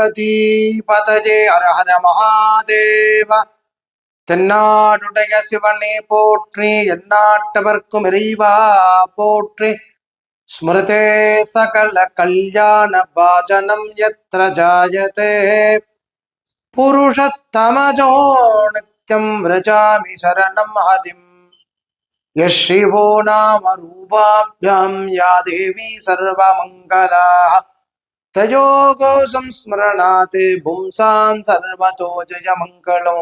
பார்வதி பதஜே ஹர ஹர மகாதேவ தென்னாடுடைய சிவனே போற்றி எந்நாட்டவர்க்கும் இறைவா போற்றி ஸ்மிருதே சகல கல்யாண பாஜனம் யத்ர ஜாயதே புருஷத்தமஜோ நித்யம் விரஜாமி சரணம் ஹரிம் यः शिवो नाम रूपाभ्यां या देवी सर्वमङ्गलाः தயோகோ சம்ஸ்மரணாத் பும்சான் சர்வதோ ஜயமங்களோ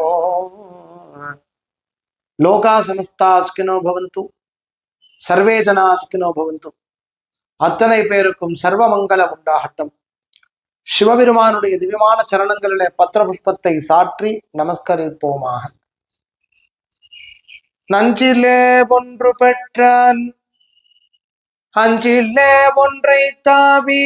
லோகா சமஸ்தாஸ்கினோ பவந்து சர்வே ஜனாஸ்கினோ பவந்து அத்தனை பேருக்கும் சர்வ மங்களம் உண்டாகட்டும். சிவபெருமானுடைய திவ்யமான சரணங்களிலே பத்திர புஷ்பத்தை சாற்றி நமஸ்கரிப்போமாக. நஞ்சிலே ஒன்று பெற்றான் அஞ்சிலே ஒன்றை தாவி.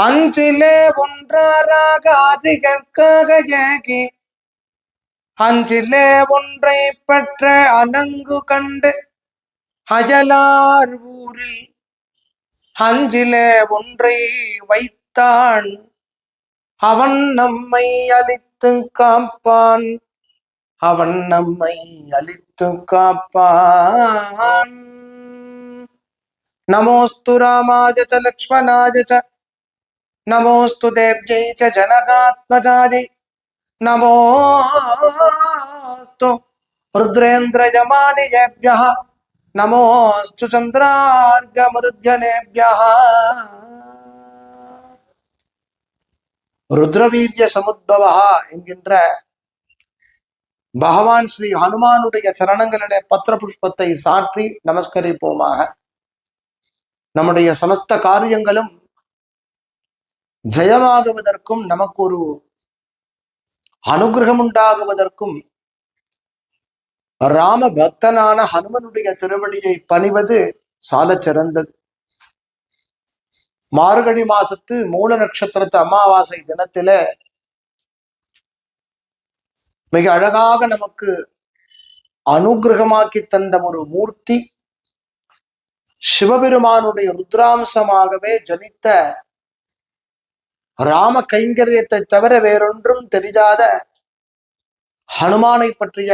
அஞ்சிலே ஒன்றாராக அதிகற்காக ஏகி. அஞ்சிலே ஒன்றை பெற்ற அணங்கு கண்டு அயலார் ஊரில். அஞ்சிலே ஒன்றை வைத்தான். அவன் நம்மை அழித்து காப்பான். அவன் நம்மை அழித்து का पान नमोऽस्तु रामाय च, लक्ष्मणाय च। नमोस्तु देव्यै च, जनकात्मजायै। नमोऽस्तु रुद्रेन्द्रयमानिजेभ्यः नमोऽस्तु चन्द्रार्गमृद्यनेभ्यः ருத்ரவீரிய சமுத்பவா என்கின்ற பகவான் ஸ்ரீ ஹனுமானுடைய சரணங்களுடைய பத்திர புஷ்பத்தை சாற்றி நமஸ்கரிப்போமாக. நம்முடைய சமஸ்த காரியங்களும் ஜெயமாகுவதற்கும் நமக்கு ஒரு அனுகிரகம் உண்டாகுவதற்கும் ராம பக்தனான ஹனுமனுடைய திருவடியை பணிவது சால சிறந்தது மார்கழி மாசத்து மூல நட்சத்திரத்து அமாவாசை தினத்தில மிக அழகாக நமக்கு அனுகிரகமாக்கி தந்த ஒரு மூர்த்தி. சிவபெருமானுடைய ருத்ராம்சமாகவே ஜனித்த ராம கைங்கரியத்தை தவிர வேறொன்றும் தெரியாத ஹனுமானை பற்றிய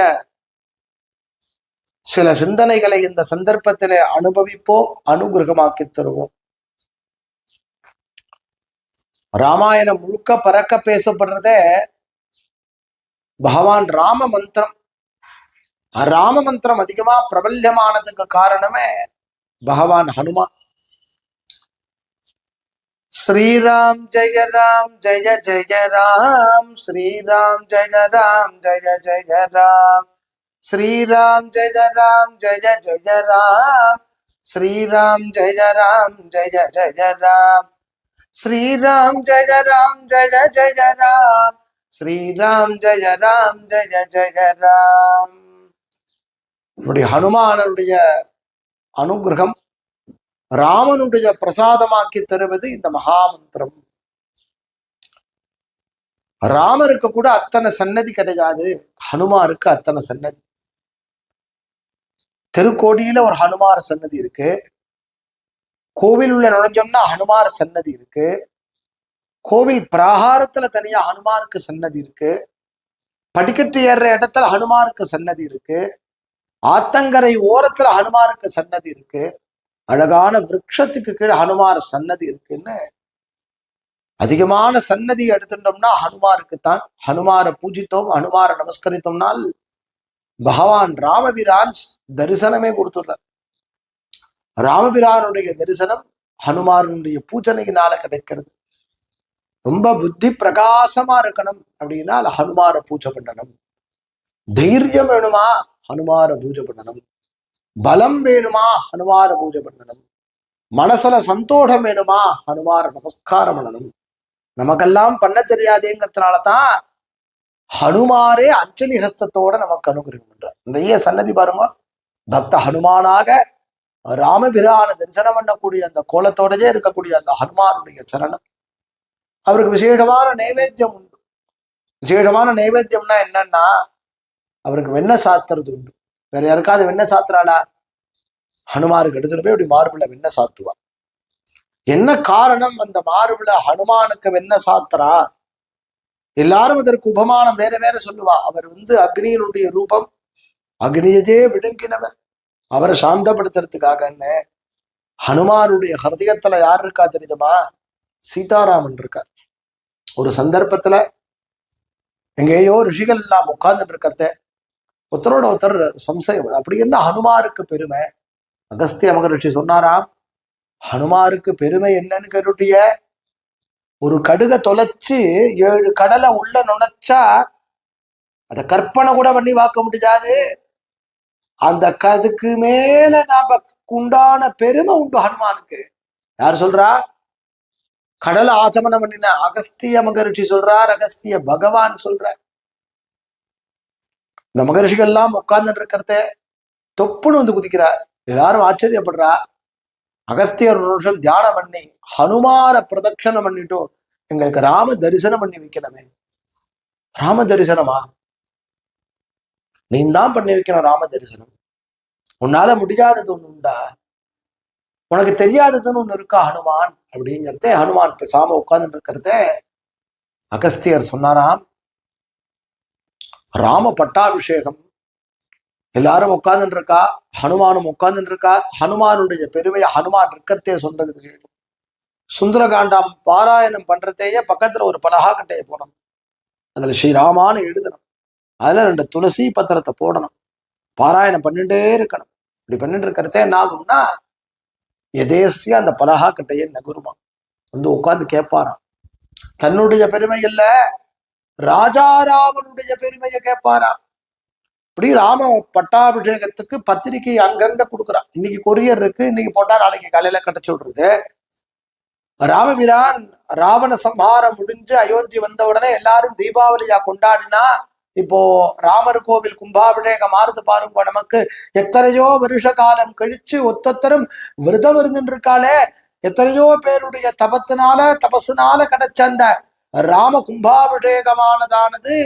சில சிந்தனைகளை இந்த சந்தர்ப்பத்திலே அனுபவிப்போம் அனுகிரகமாக்கி தருவோம். ராமாயணம் முழுக்க பறக்க பேசப்படுறதே பகவான் ராம மந்திரம். ராம மந்திரம் அதிகமா பிரபல்யமானதுக்கு காரணமே பகவான் ஹனுமான். ஸ்ரீராம் ஜெய ராம் ஜெய ஜெய ராம் ஸ்ரீராம் ஜெய ராம் ஜெய ஜெய ராம். ஸ்ரீராம் ஜெய ராம் ஜெய ஜெய ராம். ஸ்ரீராம் ஜெய ராம் ஜெய ஜெய ராம். ஸ்ரீராம் ஜெய ராம் ஜெய ஜெய ராம். ஸ்ரீராம் ஜெய ராம் ஜெய ஜெய ராம் இப்படி ஹனுமானனுடைய அனுகிரகம் ராமனுடைய பிரசாதமாக்கி தருவது இந்த மகாமந்திரம். ராமருக்கு கூட அத்தனை சன்னதி கிடையாது ஹனுமாருக்கு அத்தனை சன்னதி. திருக்கோடியில ஒரு ஹனுமார் சன்னதி இருக்கு கோவில் உள்ள நுழைஞ்சோம்னா ஹனுமார் சன்னதி இருக்கு கோவில் பிராகாரத்துல தனியா ஹனுமாருக்கு சன்னதி இருக்கு. படிக்கட்டு ஏறுற இடத்துல ஹனுமாருக்கு சன்னதி இருக்கு. ஆத்தங்கரை ஓரத்துல ஹனுமாருக்கு சன்னதி இருக்கு. அழகான விரக்ஷத்துக்கு கீழே ஹனுமார் சன்னதி இருக்குன்னு அதிகமான சன்னதி எடுத்துட்டோம்னா ஹனுமாருக்குத்தான். ஹனுமாரை பூஜித்தோம் ஹனுமாரை நமஸ்கரித்தோம்னால் பகவான் ராமபிரான் தரிசனமே கொடுத்துடுறார். ராமபிரானுடைய தரிசனம் ஹனுமாரனுடைய பூஜனையினால கிடைக்கிறது. ரொம்ப புத்தி பிரகாசமா இருக்கணும் அப்படின்னா ஹனுமார பூஜை பண்ணணும். தைரியம் வேணுமா? ஹனுமார பூஜை பண்ணணும். பலம் வேணுமா? ஹனுமார பூஜை பண்ணணும். மனசுல சந்தோஷம் வேணுமா? ஹனுமார நமஸ்காரம் பண்ணணும். நமக்கெல்லாம் பண்ண தெரியாதேங்கிறதுனால தான் ஹனுமாரே அஞ்சலி ஹஸ்தத்தோட நமக்கு அனுகிரகம் பண்றார். நிறைய சன்னதி பாருங்க. பக்த ஹனுமானாக ராமபிரான தரிசனம் பண்ணக்கூடிய அந்த கோலத்தோடயே இருக்கக்கூடிய அந்த ஹனுமானுடைய சரணம். அவருக்கு விசேஷமான நைவேத்தியம் உண்டு. விசேஷமான நைவேத்தியம்னா என்னன்னா அவருக்கு வெண்ணெய் சாத்துறது உண்டு. வேற யாருக்காவது வெண்ணெய் சாத்துறாளா? ஹனுமாருக்கு எடுத்துட்டு போய் அப்படி மார்பிள வெண்ணெய் சாத்துவா. என்ன காரணம் அந்த மார்புல ஹனுமானுக்கு வெண்ண சாத்துறா? எல்லாரும் அதற்கு உபமானம் வேற வேற சொல்லுவா. அவர் வந்து அக்னியினுடைய ரூபம் அக்னியதே விழுங்கினவர் அவரை சாந்தப்படுத்துறதுக்காகன்னு ஹனுமானுடைய ஹிருதயத்துல யார் இருக்கா தெரியுதுமா சீதாராமன் இருக்கார். ஒரு சந்தர்ப்பத்துல எங்கேயோ ரிஷிகள் எல்லாம் உட்கார்ந்துட்டு இருக்கிறத ஒருத்தரோட ஒருத்தர் சம்சயம் அப்படி என்ன ஹனுமாருக்கு பெருமை? அகஸ்திய மகரிஷி சொன்னாராம் ஹனுமாருக்கு பெருமை என்னன்னு கேட்டுட்டிய? ஒரு கடுக தொலைச்சு ஏழு கடலை உள்ள நுழைச்சா அதை கற்பனை கூட பண்ணி பார்க்க முடியாது அந்த கதுக்கு மேல நாம உண்டான பெருமை உண்டு ஹனுமானுக்கு. யார் சொல்றா? கடலை ஆச்சமனம் பண்ணின அகஸ்திய மகரிஷி சொல்றார் அகஸ்திய பகவான் சொல்ற இந்த மகரிஷிகள் எல்லாம் உட்கார்ந்துட்டு இருக்கிறத தொப்புன்னு வந்து குதிக்கிறார். எல்லாரும் ஆச்சரியப்படுறா. அகஸ்தியர் ஒரு நிமிஷம் தியானம் பண்ணி ஹனுமார பிரதட்சணம் பண்ணிட்டு எங்களுக்கு ராம தரிசனம் பண்ணி வைக்கணுமே. ராம தரிசனமா? நீ தான் பண்ணி வைக்கணும் ராம தரிசனம். உன்னால முடியாதது ஒண்ணு உண்டா? உனக்கு தெரியாததுன்னு ஒண்ணு இருக்கா ஹனுமான்? அப்படிங்கிறத ஹனுமான் பேசாம உட்கார்ந்துட்டு இருக்கிறத அகஸ்தியர் சொன்னாராம். ராம பட்டாபிஷேகம். எல்லாரும் உட்கார்ந்துட்டு இருக்கா? ஹனுமானும் உட்கார்ந்துட்டு இருக்கா? ஹனுமானுடைய பெருமையை ஹனுமான் இருக்கிறதே சொல்றது விஷயம் சுந்தரகாண்டம் பாராயணம் பண்றதையே பக்கத்துல ஒரு பலகா கட்டையை போடணும் அதுல ஸ்ரீராமான்னு எழுதணும். அதுல ரெண்டு துளசி பத்திரத்தை போடணும். பாராயணம் பண்ணிட்டே இருக்கணும். இப்படி பண்ணிட்டு இருக்கிறதே என்ன ஆகும்னா எதேசியா அந்த பலகா கட்டையை நகுருமா வந்து உட்கார்ந்து கேட்பாராம். தன்னுடைய பெருமை இல்ல ராஜாராமனுடைய பெருமையை கேட்பாராம். இப்படி ராம பட்டாபிஷேகத்துக்கு பத்திரிகை அங்கங்க கொடுக்குறான். இன்னைக்கு கொரியர் இருக்கு இன்னைக்கு போட்டா நாளைக்கு காலையில கிடைச்சு விடுறது ராமபிரான் ராவண சம்ஹாரம் முடிஞ்சு அயோத்தி வந்த உடனே எல்லாரும் தீபாவளியா கொண்டாடினா இப்போ ராமர் கோவில் கும்பாபிஷேகம் ஆறுது பாருங்க நமக்கு. எத்தனையோ வருஷ காலம் கழிச்சு ஒத்தத்தரும் விரதம் இருந்துட்டு இருக்காளே எத்தனையோ பேருடைய தபத்தினால தபசுனால கிடைச்ச அந்த ராம கும்பாபிஷேகமானதானது.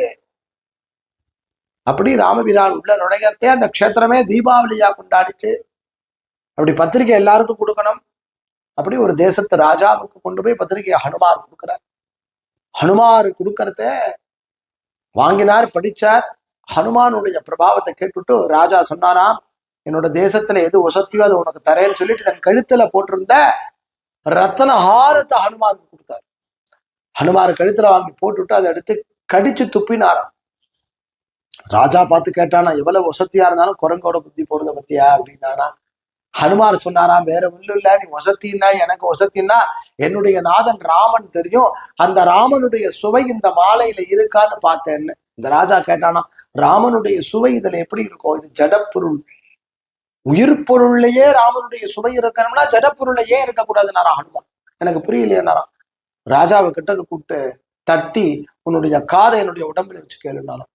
அப்படி ராமபிரான் உள்ள நுழையத்தே அந்த க்ஷேத்திரமே தீபாவளியா கொண்டாடிச்சு. அப்படி பத்திரிகை எல்லாருக்கும் கொடுக்கணும். அப்படி ஒரு தேசத்து ராஜாவுக்கு கொண்டு போய் பத்திரிகையை ஹனுமார் கொடுக்குறார். ஹனுமார் கொடுக்கறத வாங்கினார் படிச்சார். ஹனுமானுடைய பிரபாவத்தை கேட்டுட்டு ராஜா சொன்னாராம் என்னோட தேசத்துல எது வசத்தியோ அதை உனக்கு தரேன்னு சொல்லிட்டு தன் கழுத்துல போட்டிருந்த ரத்தன ஹாரத்தை ஹனுமாருக்கு கொடுத்தார். ஹனுமார் கழுத்துல வாங்கி போட்டுவிட்டு அதை எடுத்து கடிச்சு துப்பினாராம். ராஜா பார்த்து கேட்டானா எவ்வளவு வசதியா இருந்தாலும் குரங்கோட புத்தி போறத பத்தியா அப்படின்னானா ஹனுமார் சொன்னாராம் வேற ஒன்றும் இல்ல நீ வசத்தின்னா எனக்கு வசத்தின்னா என்னுடைய நாதன் ராமன் தெரியும். அந்த ராமனுடைய சுவை இந்த மாலையில இருக்கான்னு பார்த்தேன்னு இந்த ராஜா கேட்டானா ராமனுடைய சுவை இதுல எப்படி இருக்கும்? இது ஜடப்பொருள். உயிர் பொருள்லயே ராமனுடைய சுவை இருக்கணும்னா ஜடப்பொருள்ல ஏன் இருக்கக்கூடாதுன்னாரா ஹனுமான்? எனக்கு புரியலையேனாராம் ராஜாவை கிட்ட கூப்பிட்டு தட்டி உன்னுடைய காதை என்னுடைய உடம்புல வச்சு கேளுனாலும்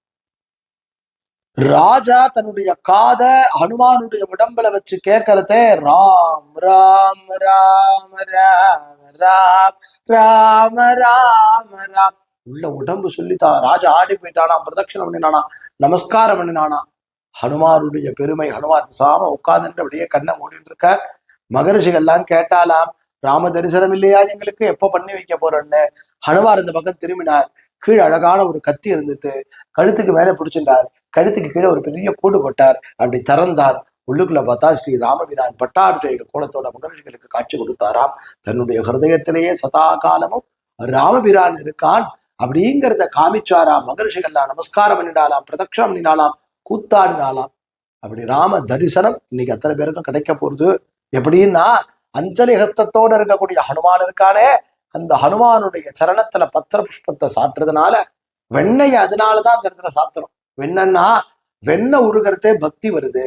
ராஜா தன்னுடைய காத ஹனுமானுடைய உடம்புல வச்சு கேட்கறத ராம் ராம் ராம் ராம் ராம் ராம ராம ராம். உள்ள உடம்பு சொல்லித்தான் ராஜா ஆடி போயிட்டானா பிரதட்சணம் பண்ணினானா நமஸ்காரம் பண்ணினானா. ஹனுமானுடைய பெருமை ஹனுமான் சாம உட்கார்ந்துட்டு அப்படியே கண்ணை மூடிட்டு இருக்க மகரிஷிகள்லாம் கேட்டாலாம் ராம தரிசனம் இல்லையா எங்களுக்கு? எப்ப பண்ணி வைக்க போறோன்னு. ஹனுமார் இந்த பக்கம் திரும்பினார். கீழே அழகான ஒரு கத்தி இருந்தது கழுத்துக்கு மேல பிடிச்சிட்டார். கழுத்துக்கு கீழே ஒரு பெரிய கூடு போட்டார். அப்படி திறந்தார். உள்ளுக்குள்ள பார்த்தா ஸ்ரீ ராமபிரான் பட்டாபிஷேக கோலத்தோட மகர்ஷிகளுக்கு காட்சி கொடுத்தாராம். தன்னுடைய ஹிருதயத்திலேயே சதா காலமும் ராமபிரான் இருக்கான் அப்படிங்கிறத காமிச்சாராம். மகர்ஷிகள்லாம் நமஸ்காரம் பண்ணினாலாம் பிரதட்சணம் பண்ணினாலாம் கூத்தாடினாலாம். அப்படி ராம தரிசனம் இன்னைக்கு அத்தனை பேருக்கும் கிடைக்க போறது எப்படின்னா அஞ்சலி ஹஸ்தத்தோட இருக்கக்கூடிய ஹனுமான் இருக்கானே. அந்த ஹனுமானுடைய சரணத்துல பத்திர புஷ்பத்தை சாட்டுறதுனால வெண்ணெய் அதனாலதான் அந்த இடத்துல சாத்துறோம் வெண்ணன்னா வெண்ணெய் உருகிறதே பக்தி வருது.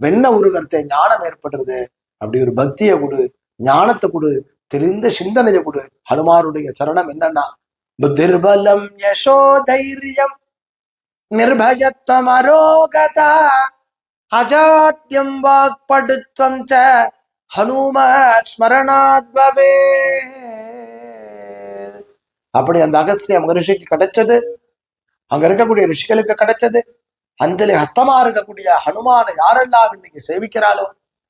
வெண்ணெய் உருகிறதே ஞானம் ஏற்படுறது. அப்படி ஒரு பக்தியை கொடு ஞானத்தை கொடு தெரிந்த சிந்தனையை கொடு. ஹனுமானுடைய சரணம் என்னன்னா புத்திர்பலம் யசோ தைரியம் நிர்பயத்துவம் அரோகதா அஜாட்யம் வாக்படுத்துவம் ச ஹனுமத் ஸ்மரணாத் பவே. அப்படி அந்த அகஸ்திய மகரிஷிக்கு கிடைச்சது. அங்க இருக்கக்கூடிய ரிஷிகளுக்கு கிடைச்சது. அஞ்சலி ஹஸ்தமா இருக்கக்கூடிய ஹனுமான யாரெல்லாம் இன்னைக்கு சேவிக்கிறாளோ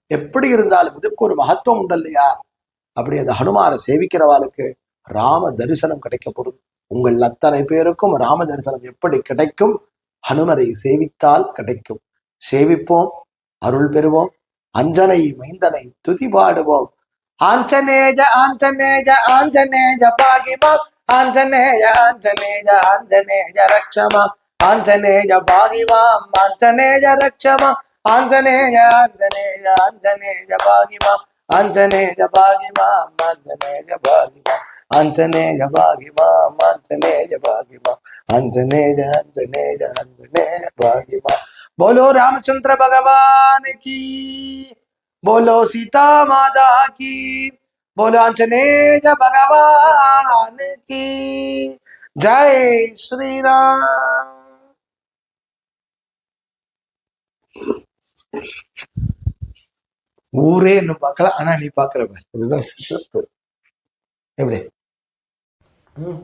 எப்படி இருந்தாலும் இதுக்கு ஒரு மகத்துவம் உண்டு இல்லையா? அப்படி அந்த ஹனுமான சேவிக்கிறவாளுக்கு ராம தரிசனம் கிடைக்கப்படும். உங்கள் அத்தனை பேருக்கும் ராம தரிசனம் எப்படி கிடைக்கும்? ஹனுமரை சேவித்தால் கிடைக்கும். சேவிப்போம் அருள் பெறுவோம் அஞ்சனை மைந்தனை துதி பாடுவோம். ஆஞ்சநேஜ ஆஞ்சநேஜ ஆஞ்சநேஜ பாகிமா ಆಂಜನೇಯ ಆಂಜನೇಯ ಆಂಜನೇಯ ರಕ್ಷಮ ಆಂಜನೇಯ ಭಾಗಿವಾಂ ಆಂಜನೇಯ ರಕ್ಷಮ ಆಂಜನೇಯ ಆಂಜನೇಯ ಆಂಜನೇಯ ಭಾಗಿವಾಂ ಆಂಜನೇಯ ಭಾಗಿವಾಂ ಆಂಜನೇಯ ಭಾಗಿವಾಂ ಆಂಜನೇಯ ಭಾಗಿವಾಂ ಆಂಜನೇಯ ಭಾಗಿವಾಂ ಆಂಜನೇಯ ಆಂಜನೇಯ ಆಂಜನೇಯ ಭಾಗಿವಾಂ बोलो रामचंद्र भगवान की बोलो सीता माता की बोलो आंजनेय भगवान की जय श्री राम ஊரே இன்னும் பார்க்கல ஆனா நீ பாக்குற பாரு இதுதான் சிறப்பு எப்படி ம்